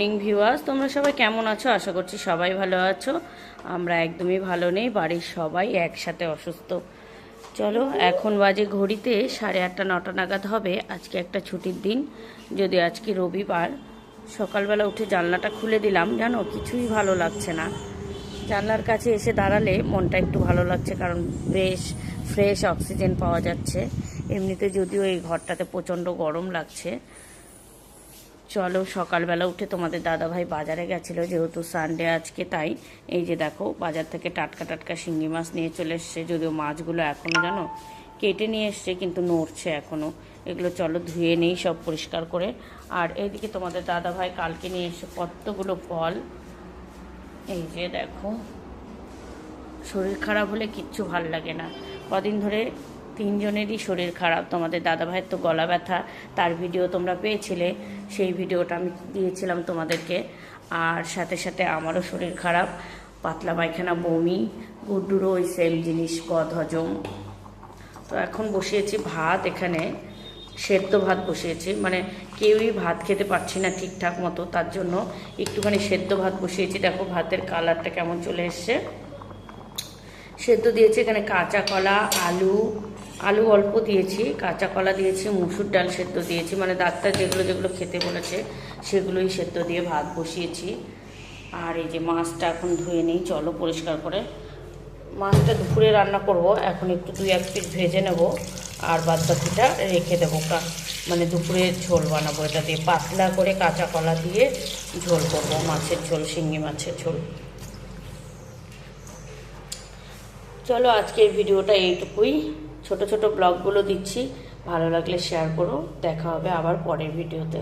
Morning viewers তোমরা সবাই কেমন আছো? আশা করছি সবাই ভালো আছো। আমরা একদমই ভালো নেই, বাড়ির সবাই একসাথে অসুস্থ। চলো, এখন বাজে ঘড়িতে সাড়ে আটটা, নটা নাগাদ হবে। আজকে একটা ছুটির দিন, যদি আজকে রবিবার। সকালবেলা উঠে জানলাটা খুলে দিলাম, জানো, কিছুই ভালো লাগছে না। জানলার কাছে এসে দাঁড়ালে মনটা একটু ভালো লাগছে, কারণ বেশ ফ্রেশ অক্সিজেন পাওয়া যাচ্ছে। এমনিতে যদিও এই ঘরটাতে প্রচণ্ড গরম লাগছে। চলো সকালবেলা উঠে তোমাদের দাদাভাই বাজারে গেছিল, যেহেতু সানডে আজকে, তাই এই যে দেখো বাজার থেকে টাটকা টাটকা শিঙ্গি মাছ নিয়ে চলে এসছে, যদিও মাছগুলো এখনও জানো কেটে নিয়ে এসছে কিন্তু নড়ছে এখনও এগুলো চলো ধুয়ে নেই সব পরিষ্কার করে। আর এইদিকে তোমাদের দাদাভাই কালকে নিয়ে এসে কতগুলো ফল। এই যে দেখো, শরীর খারাপ হলে কিচ্ছু ভালো লাগে না। কদিন ধরে তিনজনেরই শরীর খারাপ, তোমাদের দাদাভাইয়ের তো গলা ব্যথা, তার ভিডিও তোমরা পেয়েছিলে, সেই ভিডিওটা আমি দিয়েছিলাম তোমাদেরকে। আর সাথে সাথে আমারও শরীর খারাপ, পাতলা পায়খানা, বমি গুড্ডুরও ওই সেম জিনিস বদ হজম তো এখন বসিয়েছি ভাত এখানে, সেদ্ধ ভাত বসিয়েছি মানে কেউই ভাত খেতে পারছি না ঠিকঠাক মতো, তার জন্য একটুখানি সেদ্ধ ভাত বসিয়েছি। দেখো ভাতের কালারটা কেমন চলে এসছে। সেদ্ধ দিয়েছি এখানে কাঁচা কলা, আলু আলু অল্প দিয়েছি, কাঁচা কলা দিয়েছি, মুসুর ডাল সেদ্ধ দিয়েছি মানে ডাক্তার যেগুলো যেগুলো খেতে বলেছে সেগুলোই সেদ্ধ দিয়ে ভাত বসিয়েছি। আর এই যে মাছটা এখন ধুয়ে নিই, চলো পরিষ্কার করে। মাছটা দুপুরে রান্না করব, এখন একটু দুই এক পিস ভেজে নেব, আর বাদ বাকিটা রেখে দেবো। মানে দুপুরে ঝোল বানাবো, এটা দিয়ে পাতলা করে কাঁচা কলা দিয়ে ঝোল করব, মাছের ঝোল শিঙ্গি মাছের ঝোল। চলো আজকের ভিডিওটা এইটুকুই। ছোট ছোট ব্লগগুলো দিচ্ছি। ভালো লাগলে শেয়ার করো। দেখা হবে আবার পরের ভিডিওতে